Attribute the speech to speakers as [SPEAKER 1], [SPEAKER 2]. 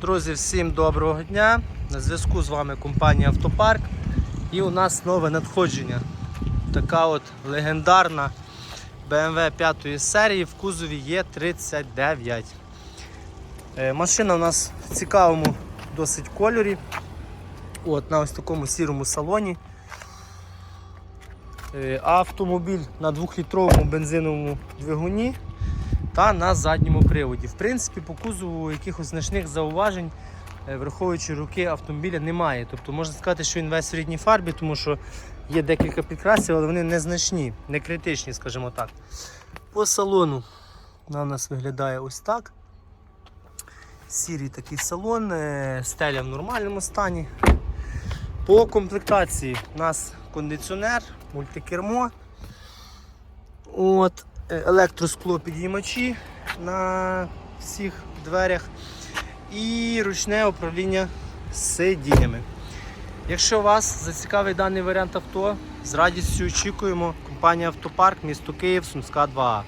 [SPEAKER 1] Друзі, всім доброго дня. На зв'язку з вами компанія Автопарк. І у нас нове надходження. Така от легендарна BMW 5 серії в кузові Є39. Е, Машина у нас в цікавому досить кольорі. От, на ось такому сірому салоні. Е, Автомобіль на 2-літровому бензиновому двигуні та на задньому приводі. В принципі, по кузову якихось значних зауважень, е, враховуючи руки автомобіля, немає. Тобто можна сказати, що він весь в рідній фарбі, тому що є декілька підкрасів, але вони незначні, не критичні, скажімо так. По салону у нас виглядає ось так. Сірий такий салон, е, стеля в нормальному стані. По комплектації у нас кондиціонер, мультикермо. От, е, електроскло підіймачі на всіх дверях і ручне управління сидіннями. Якщо вас зацікавить даний варіант авто, з радістю очікуємо. Компанія Автопарк, місто Київ, Сумська 2А.